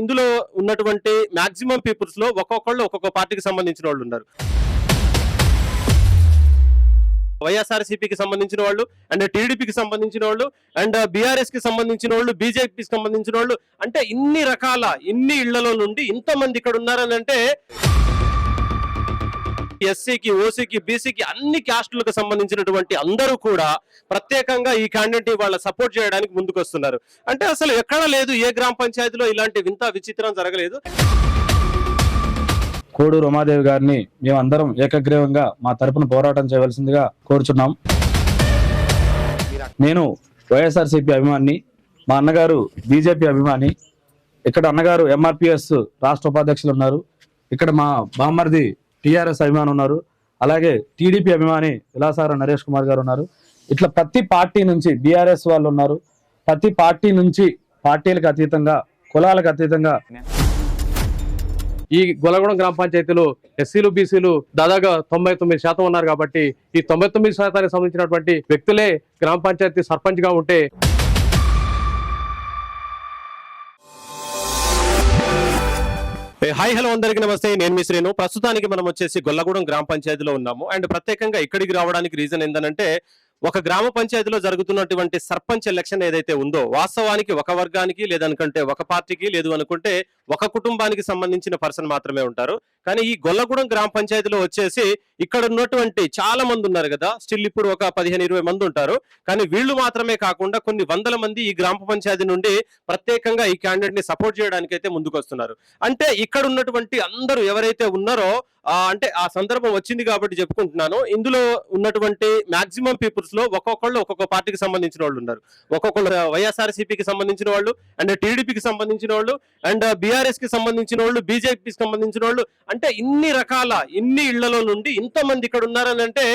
ఇందులో ఉన్నటువంటి మాక్సిమం పీపుల్స్లో ఒక్కొక్కళ్ళు ఒక్కొక్క పార్టీకి సంబంధించిన వాళ్ళు ఉన్నారు. వైఎస్ఆర్సీపీకి సంబంధించిన వాళ్ళు అండ్ టీడీపీకి సంబంధించిన వాళ్ళు అండ్ బీఆర్ఎస్కి సంబంధించిన వాళ్ళు బీజేపీకి సంబంధించిన వాళ్ళు. అంటే ఇన్ని రకాల ఇన్ని ఇళ్ళలో నుండి ఇంతమంది ఇక్కడ ఉన్నారని అంటే ఎస్సీకి ఓసీకి బీసీకి అన్ని క్యాస్టులకు సంబంధించినటువంటి అందరూ కూడా ప్రత్యేకంగా ఈ క్యాండిడేట్ వాళ్ళ సపోర్ట్ చేయడానికి ముందుకు వస్తున్నారు అంటే అసలు ఎక్కడ లేదు ఏ గ్రామ పంచాయతీలో ఇలాంటి వింత విచిత్రం జరగలేదు. కోడూరు ఉమాదేవి గారిని మేమందరం ఏకగ్రీవంగా మా తరపున పోరాటం చేయవలసిందిగా కోరుచున్నాం. నేను వైఎస్ఆర్సీపీ అభిమాని మా అన్నగారు బీజేపీ అభిమాని ఇక్కడ అన్నగారు ఎంఆర్పిఎస్ రాష్ట్ర ఉపాధ్యక్షులు ఉన్నారు. ఇక్కడ మా బామ్మర్ది టీఆర్ఎస్ అభిమాని ఉన్నారు. అలాగే టీడీపీ అభిమాని విలాసార నరేష్ కుమార్ గారు ఉన్నారు. ఇట్లా ప్రతి పార్టీ నుంచి బీఆర్ఎస్ వాళ్ళు ఉన్నారు. ప్రతి పార్టీ నుంచి పార్టీలకు అతీతంగా కులాలకు అతీతంగా ఈ గొలగూడెం గ్రామ పంచాయతీలో ఎస్సీలు బీసీలు దాదాపుగా తొంభై తొమ్మిది శాతం ఉన్నారు కాబట్టి ఈ తొంభై తొమ్మిది శాతానికి సంబంధించినటువంటి వ్యక్తులే గ్రామ పంచాయతీ సర్పంచ్గా ఉంటే హాయ్ హలో అందరికీ నమస్తే. నేను మీ శ్రీను. ప్రస్తుతానికి మనం వచ్చేసి గొల్లగూడెం గ్రామ పంచాయతీలో ఉన్నాము. అండ్ ప్రత్యేకంగా ఇక్కడికి రావడానికి రీజన్ ఏంటంటే ఒక గ్రామ పంచాయతీలో జరుగుతున్నటువంటి సర్పంచ్ ఎలక్షన్ ఏదైతే ఉందో వాస్తవానికి ఒక వర్గానికి లేదనుకుంటే ఒక పార్టీకి లేదు అనుకుంటే ఒక కుటుంబానికి సంబంధించిన పర్సన్ మాత్రమే ఉంటారు. కానీ ఈ గొల్లగూడెం గ్రామ పంచాయతీలో వచ్చేసి ఇక్కడ ఉన్నటువంటి చాలా మంది ఉన్నారు కదా. స్టిల్ ఇప్పుడు ఒక పదిహేను ఇరవై మంది ఉంటారు. కానీ వీళ్ళు మాత్రమే కాకుండా కొన్ని వందల మంది ఈ గ్రామ పంచాయతీ నుండి ప్రత్యేకంగా ఈ క్యాండిడేట్ని సపోర్ట్ చేయడానికి అయితే ముందుకు వస్తున్నారు అంటే ఇక్కడ ఉన్నటువంటి అందరూ ఎవరైతే ఉన్నారో అంటే ఆ సందర్భం వచ్చింది కాబట్టి చెప్పుకుంటున్నాను. ఇందులో ఉన్నటువంటి మాక్సిమం పీపుల్స్లో ఒక్కొక్కళ్ళు ఒక్కొక్క పార్టీకి సంబంధించిన వాళ్ళు ఉన్నారు. ఒక్కొక్కళ్ళు వైఎస్ఆర్సీపీకి సంబంధించిన వాళ్ళు అండ్ టీడీపీకి సంబంధించిన వాళ్ళు అండ్ బిఆర్ బీఆర్ఎస్కి సంబంధించిన వాళ్ళు బీజేపీకి సంబంధించిన వాళ్ళు అంటే ఇన్ని రకాల ఇన్ని ఇళ్ళలో నుండి ఇంతమంది ఇక్కడ ఉన్నారని అంటే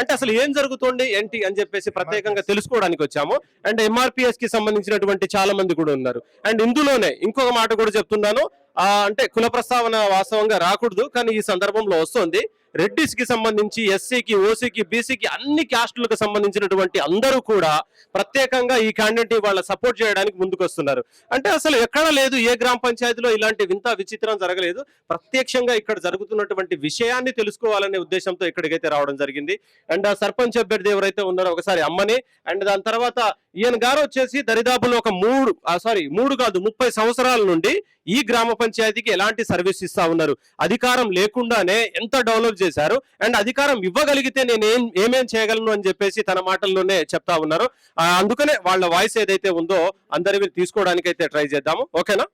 అంటే అసలు ఏం జరుగుతుంది ఏంటి అని చెప్పేసి ప్రత్యేకంగా తెలుసుకోవడానికి వచ్చాము. అండ్ ఎంఆర్పిఎస్కి సంబంధించినటువంటి చాలా మంది కూడా ఉన్నారు. అండ్ ఇందులోనే ఇంకొక మాట కూడా చెప్తున్నాను. ఆ అంటే కుల ప్రస్తావన వాస్తవంగా రాకూడదు కానీ ఈ సందర్భంలో వస్తుంది. రెడ్డిస్కి సంబంధించి ఎస్సీకి ఓసీకి బీసీకి అన్ని క్యాస్టులకు సంబంధించినటువంటి అందరూ కూడా ప్రత్యేకంగా ఈ క్యాండిడేట్ వాళ్ళ సపోర్ట్ చేయడానికి ముందుకు వస్తున్నారు అంటే అసలు ఎక్కడ లేదు ఏ గ్రామ పంచాయతీలో ఇలాంటి వింత విచిత్రం జరగలేదు. ప్రత్యక్షంగా ఇక్కడ జరుగుతున్నటువంటి విషయాన్ని తెలుసుకోవాలనే ఉద్దేశంతో ఇక్కడికైతే రావడం జరిగింది. అండ్ సర్పంచ్ అభ్యర్థి ఎవరైతే ఉన్నారో ఒకసారి అమ్మని అండ్ దాని తర్వాత ఈయన గారు వచ్చేసి దరిదాపులో ఒక మూడు సారీ మూడు కాదు ముప్పై సంవత్సరాల నుండి ఈ గ్రామ పంచాయతీకి ఎలాంటి సర్వీస్ ఇస్తా ఉన్నారు? అధికారం లేకుండానే ఎంత డెవలప్ చేశారు. అండ్ అధికారం ఇవ్వగలిగితే నేను ఏం ఏమేం చేయగలను అని చెప్పేసి తన మాటల్లోనే చెప్తా ఉన్నారు. అందుకనే వాళ్ళ వాయిస్ ఏదైతే ఉందో అందరివి తీసుకోవడానికి అయితే ట్రై చేద్దాము. ఓకేనా?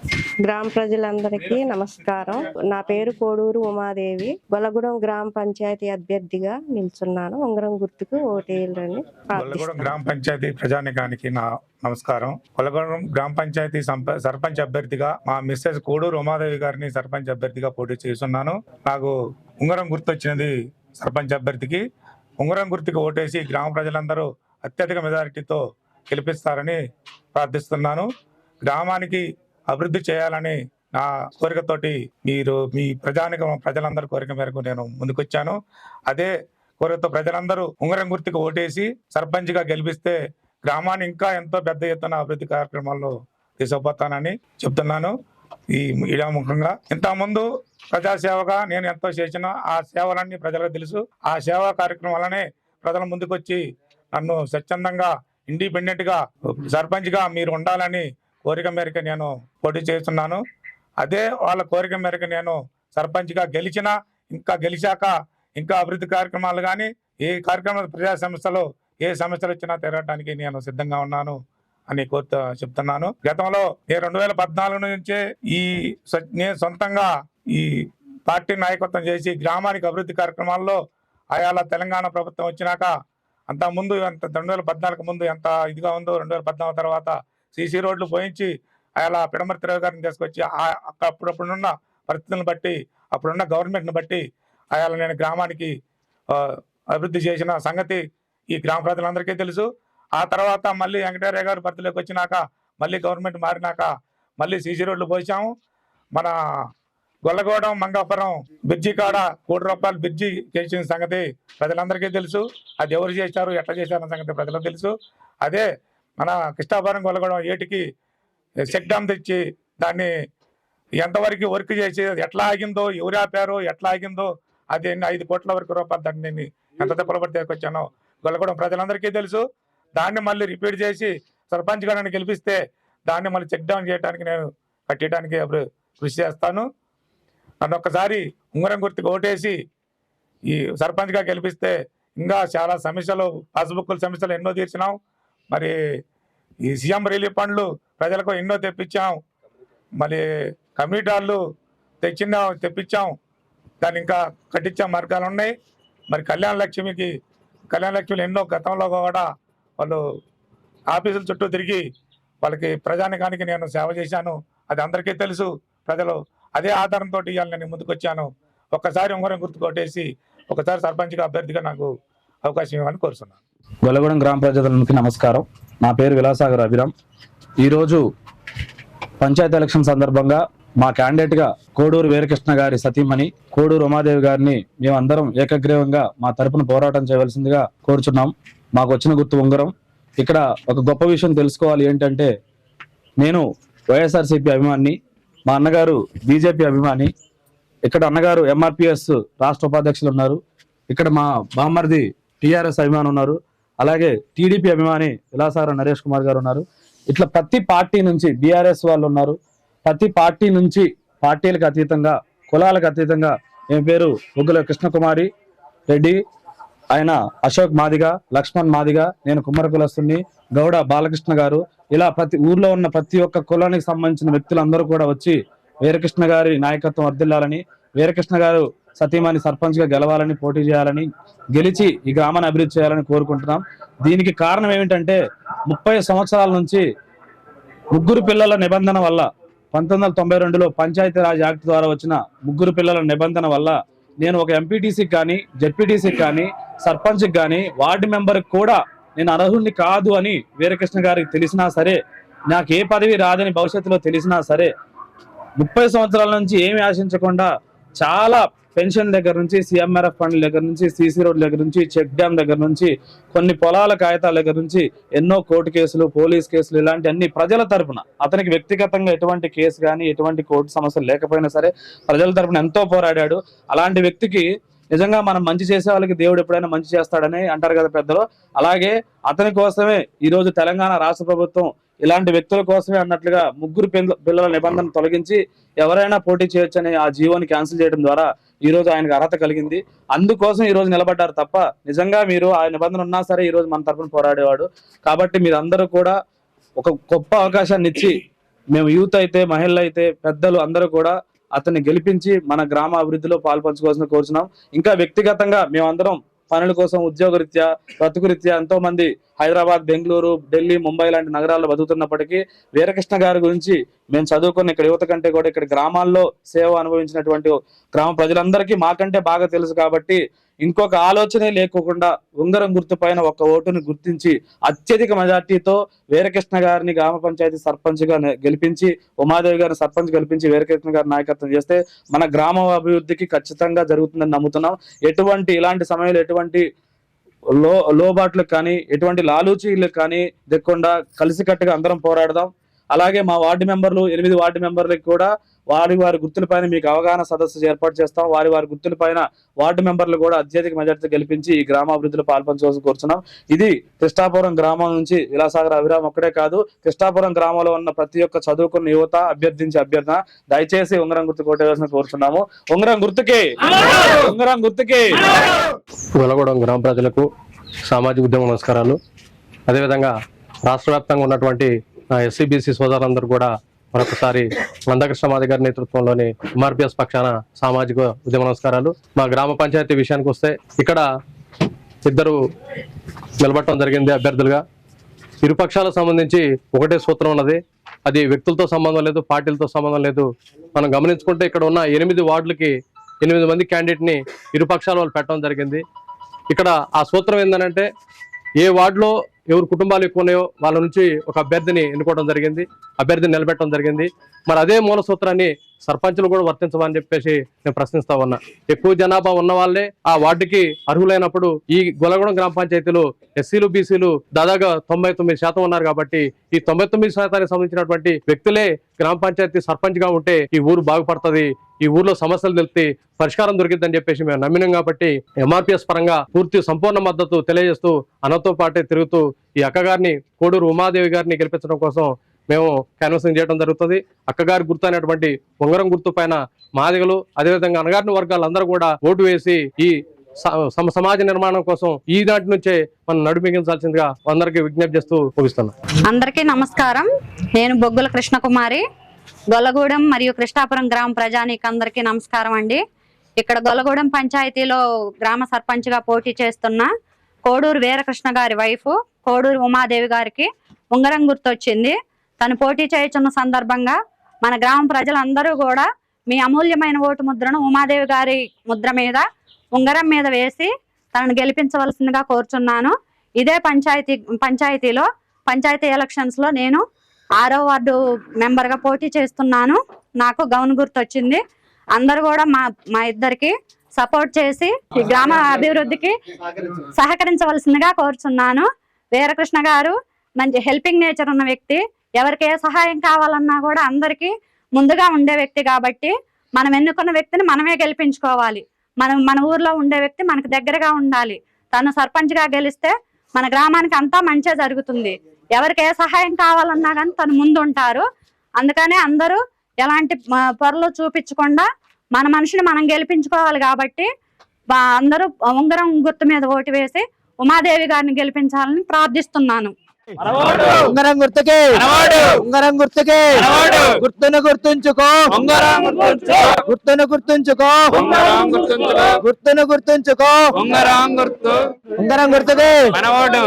గ్రామ ప్రజలందరికీ నమస్కారం. నా పేరు కోడూరు ఉమాదేవి. గొలగూడెం గ్రామ పంచాయతీ అభ్యర్థిగా నిల్చున్నాను. ఉంగరం గుర్తుకు ఓటేయాలని గ్రామ పంచాయతీ ప్రజానికానికి నా నమస్కారం. కొల్లగూడెం గ్రామ పంచాయతీ సర్పంచ్ అభ్యర్థిగా మా మిస్సెస్ కోడూరు ఉమాదేవి గారిని సర్పంచ్ అభ్యర్థిగా పోటీ చేస్తున్నాను. నాకు ఉంగరం గుర్తొచ్చినది సర్పంచ్ అభ్యర్థికి. ఉంగరం గుర్తుకి ఓటేసి గ్రామ ప్రజలందరూ అత్యధిక మెజారిటీతో గెలిపిస్తారని ప్రార్థిస్తున్నాను. గ్రామానికి అభివృద్ధి చేయాలని నా కోరికతోటి మీరు మీ ప్రజానిక ప్రజలందరి కోరిక మేరకు నేను ముందుకొచ్చాను. అదే కోరికతో ప్రజలందరూ ఉంగరం గుర్తుకు ఓటేసి సర్పంచ్గా గెలిపిస్తే గ్రామాన్ని ఇంకా ఎంతో పెద్ద ఎత్తున అభివృద్ధి కార్యక్రమాల్లో తీసుకుపోతానని చెప్తున్నాను. ఈ ఇడాముఖంగా. ఇంతకుముందు ప్రజాసేవగా నేను ఎంతో చేసిన ఆ సేవలన్నీ ప్రజలకు తెలుసు. ఆ సేవా కార్యక్రమం వల్లనే ప్రజల ముందుకొచ్చి నన్ను స్వచ్ఛందంగా ఇండిపెండెంట్గా మీరు ఉండాలని కోరిక మేరకు నేను పోటీ చేస్తున్నాను. అదే వాళ్ళ కోరిక మేరకు నేను సర్పంచ్గా గెలిచినా ఇంకా గెలిచాక ఇంకా అభివృద్ధి కార్యక్రమాలు కానీ ఏ కార్యక్రమాలు ప్రజా సంస్థలు ఏ సమస్యలు వచ్చినా తిరగడానికి నేను సిద్ధంగా ఉన్నాను. అని కోరుతూ చెప్తున్నాను. గతంలో నేను రెండు వేల పద్నాలుగు నుంచే ఈ నేను సొంతంగా ఈ పార్టీ నాయకత్వం చేసి గ్రామానికి అభివృద్ధి కార్యక్రమాల్లో అయాల తెలంగాణ ప్రభుత్వం వచ్చినాక అంత ముందు ఎంత రెండు వేల పద్నాలుగు ముందు ఎంత ఇదిగా ఉందో రెండు వేల పద్నాలుగు తర్వాత సీసీ రోడ్లు పోయించి అలా పిడమర్తిరావు గారిని తీసుకొచ్చి అప్పుడప్పుడున్న పరిస్థితులను బట్టి అప్పుడున్న గవర్నమెంట్ని బట్టి అయాల నేను గ్రామానికి అభివృద్ధి చేసిన సంగతి ఈ గ్రామ ప్రజలందరికీ తెలుసు. ఆ తర్వాత మళ్ళీ వెంకటరే గారు పరిధిలోకి వచ్చినాక మళ్ళీ గవర్నమెంట్ మారినాక మళ్ళీ సీసీ రోడ్లు పోసాము. మన గొల్లగూడెం మంగాపురం బ్రిడ్జి కాడ కోటి రూపాయలు బ్రిడ్జి చేసిన సంగతి ప్రజలందరికీ తెలుసు. అది ఎవరు చేశారు ఎట్లా చేశారన్న సంగతి ప్రజలకు తెలుసు. అదే మన కృష్ణాపురం గొల్లగూడెం ఏటికి చెక్ డ్యామ్ తెచ్చి దాన్ని ఎంతవరకు వర్క్ చేసి ఎట్లా ఆగిందో ఎవరు ఆపారో ఎట్లా ఆగిందో అది ఐదు కోట్ల వరకు రూపాయలు దాన్ని నేను ఎంత పడితే వచ్చానో గొల్లగూడెం ప్రజలందరికీ తెలుసు. దాన్ని మళ్ళీ రిపీట్ చేసి సర్పంచ్ గారిని గెలిపిస్తే దాన్ని మళ్ళీ చెక్ డౌన్ చేయడానికి నేను కట్టడానికి అప్పుడు కృషి చేస్తాను. నన్ను ఒక్కసారి ఉంగరం గుర్తుకు ఓటేసి ఈ సర్పంచ్గా గెలిపిస్తే ఇంకా చాలా సమస్యలు పాస్బుక్ల సమస్యలు ఎన్నో తీర్చినాం. మరి ఈ సీఎం రిలీఫ్ ఫండ్లు ప్రజలకు ఎన్నో తెప్పించాం. మరి కమ్యూనిటీ హాళ్ళు తెచ్చిన తెప్పించాం. దాన్ని ఇంకా కట్టించే మార్గాలు ఉన్నాయి. మరి కళ్యాణ లక్ష్మికి కళ్యాణ లక్ష్మిలు ఎన్నో గతంలో కూడా వాళ్ళు ఆఫీసుల చుట్టూ తిరిగి వాళ్ళకి ప్రజానికానికి నేను సేవ చేశాను. అది అందరికీ తెలుసు. ప్రజలు అదే ఆధారంతో ఇవాళ నేను ముందుకొచ్చాను. ఒక్కసారి ఉంగరం గుర్తు కొట్టేసి ఒకసారి సర్పంచ్గా అభ్యర్థిగా నాకు అవకాశం ఇవ్వాలని కోరుతున్నాను. గొల్లగూడెం గ్రామ ప్రజలకు నమస్కారం. నా పేరు విలాసాగర్ అభిరామ్. ఈరోజు పంచాయతీ ఎలక్షన్ సందర్భంగా మా క్యాండిడేట్గా కోడూరు వీరకృష్ణ గారి సతీమణి కోడూరు ఉమాదేవి గారిని మేమందరం ఏకగ్రీవంగా మా తరపున పోరాటం చేయవలసిందిగా కోరుచున్నాం. మాకు వచ్చిన గుర్తు ఉంగరం. ఇక్కడ ఒక గొప్ప విషయం తెలుసుకోవాలి ఏంటంటే నేను వైఎస్ఆర్సీపీ అభిమాని మా అన్నగారు బీజేపీ అభిమాని ఇక్కడ అన్నగారు ఎంఆర్పిఎస్ రాష్ట్ర ఉపాధ్యక్షులు ఉన్నారు ఇక్కడ మా బామ్మర్ది టీఆర్ఎస్ అభిమాని ఉన్నారు అలాగే టీడీపీ అభిమాని విలాసార నరేష్ కుమార్ గారు ఉన్నారు. ఇట్లా ప్రతి పార్టీ నుంచి బీఆర్ఎస్ వాళ్ళు ఉన్నారు. ప్రతి పార్టీ నుంచి పార్టీలకు అతీతంగా కులాలకు అతీతంగా ఏం పేరు? ముగ్గుల కృష్ణకుమారి రెడ్డి ఆయన అశోక్ మాదిగ లక్ష్మణ్ మాదిగ నేను కుమ్మర కులస్తుని గౌడ బాలకృష్ణ గారు. ఇలా ప్రతి ఊర్లో ఉన్న ప్రతి ఒక్క కులానికి సంబంధించిన వ్యక్తులందరూ కూడా వచ్చి వీరకృష్ణ గారి నాయకత్వం వర్దిల్లాలని వీరకృష్ణ గారు సతీమాని సర్పంచ్గా గెలవాలని పోటీ చేయాలని గెలిచి ఈ గ్రామాన్ని అభివృద్ధి చేయాలని కోరుకుంటున్నాం. దీనికి కారణం ఏమిటంటే ముప్పై సంవత్సరాల నుంచి ముగ్గురు పిల్లల నిబంధన వల్ల పంతొమ్మిది వందల తొంభై రెండులో పంచాయతీరాజ్ యాక్ట్ ద్వారా వచ్చిన ముగ్గురు పిల్లల నిబంధన వల్ల నేను ఒక ఎంపీటీసీకి కానీ జెడ్పీటీసీకి కానీ సర్పంచ్కి కానీ వార్డు మెంబర్కి కూడా నేను అర్హుల్ని కాదు అని వీరకృష్ణ గారికి తెలిసినా సరే నాకు ఏ పదవి రాదని భవిష్యత్తులో తెలిసినా సరే ముప్పై సంవత్సరాల నుంచి ఏమి ఆశించకుండా చాలా పెన్షన్ దగ్గర నుంచి సిఎంఆర్ఎఫ్ ఫండ్ దగ్గర నుంచి సీసీ రోడ్ దగ్గర నుంచి చెక్ డ్యామ్ దగ్గర నుంచి కొన్ని పొలాల కాగితాల దగ్గర నుంచి ఎన్నో కోర్టు కేసులు పోలీస్ కేసులు ఇలాంటి అన్ని ప్రజల తరపున అతనికి వ్యక్తిగతంగా ఎటువంటి కేసు కానీ ఎటువంటి కోర్టు సమస్యలు లేకపోయినా సరే ప్రజల తరపున ఎంతో పోరాడాడు. అలాంటి వ్యక్తికి నిజంగా మనం మంచి చేసే వాళ్ళకి దేవుడు ఎప్పుడైనా మంచి చేస్తాడని అంటారు కదా పెద్దలు. అలాగే అతని కోసమే ఈరోజు తెలంగాణ రాష్ట్ర ప్రభుత్వం ఇలాంటి వ్యక్తుల కోసమే అన్నట్లుగా ముగ్గురు పిల్ల- పిల్లల నిబంధన తొలగించి ఎవరైనా పోటీ చేయొచ్చని ఆ జీవోని క్యాన్సిల్ చేయడం ద్వారా ఈ రోజు ఆయనకు అర్హత కలిగింది. అందుకోసం ఈ రోజు నిలబడ్డారు తప్ప నిజంగా మీరు ఆ నిబంధన ఉన్నా సరే ఈ రోజు మన తరఫున పోరాడేవాడు. కాబట్టి మీరు అందరూ కూడా ఒక గొప్ప అవకాశాన్ని ఇచ్చి మేము యూత్ అయితే మహిళలు అయితే పెద్దలు అందరూ కూడా అతన్ని గెలిపించి మన గ్రామ అభివృద్ధిలో పాల్పంచుకోవాల్సిన కోరుచున్నాం. ఇంకా వ్యక్తిగతంగా మేమందరం పనుల కోసం ఉద్యోగరీత్యా బ్రతుకురీత్యా ఎంతో మంది హైదరాబాద్ బెంగళూరు ఢిల్లీ ముంబై లాంటి నగరాల్లో బతుకుతున్నప్పటికీ వీరకృష్ణ గారి గురించి మేము చదువుకున్న ఇక్కడ యువత కంటే కూడా ఇక్కడ గ్రామాల్లో సేవ అనుభవించినటువంటి గ్రామ ప్రజలందరికీ మాకంటే బాగా తెలుసు కాబట్టి ఇంకొక ఆలోచనే లేకోకుండా ఉంగరం గుర్తు పైన ఒక ఓటుని గుర్తించి అత్యధిక మెజార్టీతో వీరకృష్ణ గారిని గ్రామ పంచాయతీ సర్పంచ్గా గెలిపించి ఉమాదేవి గారిని సర్పంచ్ గెలిపించి వీరకృష్ణ గారి నాయకత్వం చేస్తే మన గ్రామ అభివృద్ధికి ఖచ్చితంగా జరుగుతుందని నమ్ముతున్నాం. ఎటువంటి ఇలాంటి సమయంలో ఎటువంటి లో లోబాట్లకు కానీ ఎటువంటి లాలూచీలకు కానీ దిక్కుండా కలిసికట్టుగా అందరం పోరాడదాం. అలాగే మా వార్డు మెంబర్లు ఎనిమిది వార్డు మెంబర్లకు కూడా వారి వారి గుర్తులపైన మీకు అవగాహన సదస్సు ఏర్పాటు చేస్తాం. వారి వారి గుర్తులపైన వార్డు మెంబర్లు కూడా అత్యధిక మెజార్టీ గెలిపించి ఈ గ్రామాభివృద్ధిలో పాల్పంచవలసి కోరుతున్నాం ఇది కృష్ణాపురం గ్రామం నుంచి విలాసాగర్ అభిరామ్ ఒక్కడే కాదు. కృష్ణాపురం గ్రామంలో ఉన్న ప్రతి ఒక్క చదువుకున్న యువత అభ్యర్థించి అభ్యర్థన దయచేసి ఉంగరం గుర్తు కొట్టేయాల్సిన కోరుతున్నాము ఉంగరం గుర్తుకే! ఉంగరం గుర్తుకే! వెలగొడం గ్రామ ప్రజలకు సామాజిక ఉద్యమ నమస్కారాలు. అదేవిధంగా రాష్ట్ర వ్యాప్తంగా ఉన్నటువంటి ఎస్సీబీసీ సోదరులందరూ కూడా మరొకసారి నందకృష్ణ మాది గారి నేతృత్వంలోని ఎంఆర్పిఎస్ పక్షాన సామాజిక ఉద్యమ నమస్కారాలు. మా గ్రామ పంచాయతీ విషయానికి వస్తే ఇక్కడ ఇద్దరు నిలబడటం జరిగింది అభ్యర్థులుగా. ఇరుపక్షాలకు సంబంధించి ఒకటే సూత్రం ఉన్నది. అది వ్యక్తులతో సంబంధం లేదు పార్టీలతో సంబంధం లేదు. మనం గమనించుకుంటే ఇక్కడ ఉన్న ఎనిమిది వార్డులకి ఎనిమిది మంది క్యాండిడేట్ని ఇరుపక్షాల వాళ్ళు పెట్టడం జరిగింది. ఇక్కడ ఆ సూత్రం ఏంటంటే ఏ వార్డులో ఎవరు కుటుంబాలు ఎక్కువ ఉన్నాయో వాళ్ళ నుంచి ఒక అభ్యర్థిని ఎన్నుకోవడం జరిగింది. అభ్యర్థిని నిలబెట్టడం జరిగింది. మరి అదే మూల సూత్రాన్ని సర్పంచులు కూడా వర్తించమని చెప్పేసి నేను ప్రశ్నిస్తా ఉన్నా. ఎక్కువ జనాభా ఉన్న వాళ్ళే ఆ వార్డుకి అర్హులైనప్పుడు ఈ గొలగూడెం గ్రామ పంచాయతీలో ఎస్సీలు బీసీలు దాదాపు తొంభై తొమ్మిది శాతం ఉన్నారు కాబట్టి ఈ తొంభై తొమ్మిది శాతానికి సంబంధించినటువంటి వ్యక్తులే గ్రామ పంచాయతీ సర్పంచ్గా ఉంటే ఈ ఊరు బాగుపడుతుంది ఈ ఊర్లో సమస్యలు తెలిస్తే పరిష్కారం దొరికిద్దని చెప్పేసి మేము నమ్మినాం కాబట్టి ఎంఆర్పిఎస్ పరంగా పూర్తి సంపూర్ణ మద్దతు తెలియజేస్తూ అన్నతో పాటే తిరుగుతూ ఈ అక్కగారిని కోడూరు ఉమాదేవి గారిని గెలిపించడం కోసం మేము క్యాన్వసింగ్ చేయడం జరుగుతుంది. అక్కగారి గుర్తు అనేటువంటి ఉంగరం గుర్తు పైన మాదిగలు అదేవిధంగా అనగారిన వర్గాలందరూ కూడా ఓటు వేసి ఈ స- సమాజ నిర్మాణం కోసం ఈ నాటి నుంచే మనం నడిపించాల్సిందిగా అందరికీ విజ్ఞప్తి చేస్తూ ముగిస్తున్నాం. అందరికీ నమస్కారం. నేను బొగ్గుల కృష్ణకుమారి. గొల్లగూడెం మరియు కృష్ణాపురం గ్రామ ప్రజానికి అందరికీ నమస్కారం అండి. ఇక్కడ గొల్లగూడెం పంచాయతీలో గ్రామ సర్పంచ్గా పోటీ చేస్తున్న కోడూరు వీరకృష్ణ గారి వైఫ్ కోడూరు ఉమాదేవి గారికి ఉంగరం గుర్తొచ్చింది. తను పోటీ చేయుచున్న సందర్భంగా మన గ్రామ ప్రజలందరూ కూడా మీ అమూల్యమైన ఓటు ముద్రను ఉమాదేవి గారి ముద్ర మీద ఉంగరం మీద వేసి తనను గెలిపించవలసిందిగా కోరుచున్నాను. ఇదే పంచాయతీ పంచాయతీలో పంచాయతీ ఎలక్షన్స్లో నేను ఆరో వార్డు మెంబర్గా పోటీ చేస్తున్నాను. నాకు గౌన్ గుర్తు వచ్చింది అందరూ కూడా మా మా ఇద్దరికి సపోర్ట్ చేసి ఈ గ్రామ అభివృద్ధికి సహకరించవలసిందిగా కోరుచున్నాను. వీరకృష్ణ గారు మంచి హెల్పింగ్ నేచర్ ఉన్న వ్యక్తి. ఎవరికి ఏ సహాయం కావాలన్నా కూడా అందరికీ ముందుగా ఉండే వ్యక్తి కాబట్టి మనం ఎన్నుకున్న వ్యక్తిని మనమే గెలిపించుకోవాలి. మనం మన ఊర్లో ఉండే వ్యక్తి మనకు దగ్గరగా ఉండాలి. తను సర్పంచ్గా గెలిస్తే మన గ్రామానికి అంతా మంచిగా జరుగుతుంది. ఎవరికి ఏ సహాయం కావాలన్నా కానీ తను ముందు ఉంటారు అందుకనే అందరూ ఎలాంటి పొరలు చూపించకుండా మన మనిషిని మనం గెలిపించుకోవాలి కాబట్టి అందరూ ఉంగరం గుర్తు మీద ఓటు వేసి ఉమాదేవి గారిని గెలిపించాలని ప్రార్థిస్తున్నాను. ఉంగరం గుర్తుకే! ఉంగరం గుర్తుకే! గుర్తును గుర్తుంచుకో! గుర్తును గుర్తుంచుకో! గుర్తును గుర్తుంచుకో! ఉంగరం గుర్తు! ఉంగరం గుర్తుకే! మనవాడు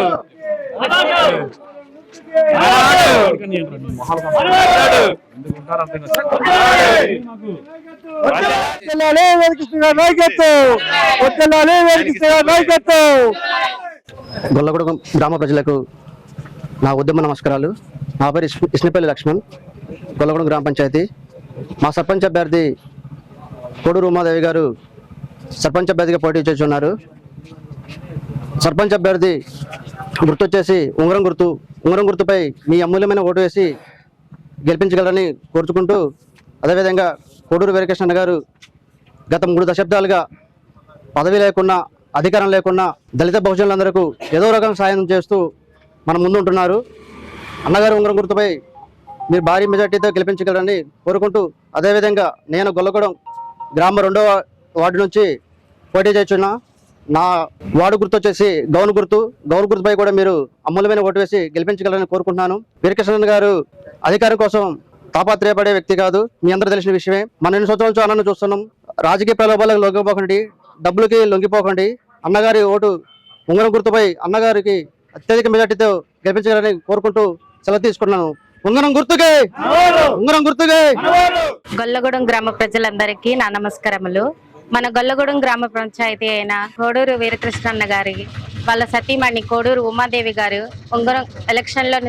నాయకత్వం నాయకత్వం గొల్లగూడెం గ్రామ ప్రజలకు నా ఉద్యమ నమస్కారాలు. నా పేరు ఇష్ణపల్లి లక్ష్మణ్ గొల్లగూడెం గ్రామ పంచాయతీ. మా సర్పంచ్ అభ్యర్థి కోడూరు ఉమాదేవి గారు సర్పంచ్ అభ్యర్థిగా పోటీ చేస్తున్నారు. సర్పంచ్ అభ్యర్థి గుర్తు వచ్చేసి ఉంగరం గుర్తు ఉంగరం గుర్తుపై మీ అమూల్యమైన ఓటు వేసి గెలిపించగలరని కోరుచుకుంటూ అదేవిధంగా కోడూరు వీరకృష్ణ గారు గత మూడు దశాబ్దాలుగా పదవి లేకున్నా అధికారం లేకున్నా దళిత బహుజనులందరికీ ఏదో రకం సాయం చేస్తూ మన ముందు ఉంటున్నారు. అన్నగారు ఉంగరం గుర్తుపై మీరు భారీ మెజార్టీతో గెలిపించగలరని కోరుకుంటూ అదేవిధంగా నేను గొల్లగూడెం గ్రామ రెండవ వార్డు నుంచి పోటీ చేస్తున్నా నా వార్డు గుర్తు వచ్చేసి గౌన్ గుర్తు. గౌన్ గుర్తుపై కూడా మీరు అమూల్యమైన ఓటు వేసి గెలిపించగలరని కోరుకుంటున్నాను. వీరకృష్ణన్ గారు అధికారం కోసం తాపాత్రయపడే వ్యక్తి కాదు. మీ అందరూ తెలిసిన విషయమే. మన ఎన్ని సంవత్సరాల నుంచి అన్నను చూస్తున్నాం. రాజకీయ ప్రలోభాలకు లొంగిపోకండి. డబ్బులకి లొంగిపోకండి. అన్నగారి ఓటు ఉంగరం గుర్తుపై అన్నగారికి అత్యధిక మెజార్టీతో గెలిపించాలని కోరుకుంటూ సెలవు తీసుకున్నాను ఉంగరం గుర్తుకే! ఉంగరం గుర్తుకే! గొల్లగూడెం గ్రామ ప్రజలందరికీ నా నమస్కారములు. మన గొల్లగూడెం గ్రామ పంచాయతీ అయిన కోడూరు వీరకృష్ణన్న గారి వాళ్ళ సతీమణి కోడూరు ఉమాదేవి గారు ఉంగరం ఎలక్షన్లో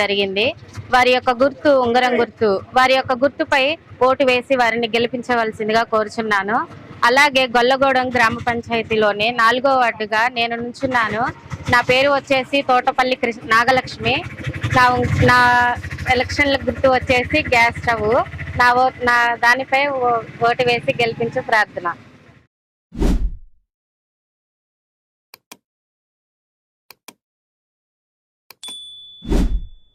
జరిగింది. వారి యొక్క గుర్తు ఉంగరం గుర్తు వారి యొక్క గుర్తుపై ఓటు వేసి వారిని గెలిపించవలసిందిగా కోరుచున్నాను. అలాగే గొల్లగూడెం గ్రామ పంచాయతీలోని నాలుగో వార్డుగా నేను నుంచున్నాను. నా పేరు వచ్చేసి తోటపల్లి కృష్ణ నాగలక్ష్మి. నా ఉం- నా ఎలక్షన్ల గుర్తు వచ్చేసి గ్యాస్ స్టవ్ నా ఓ నా దానిపై ఓటు వేసి గెలిపించే ప్రార్థన.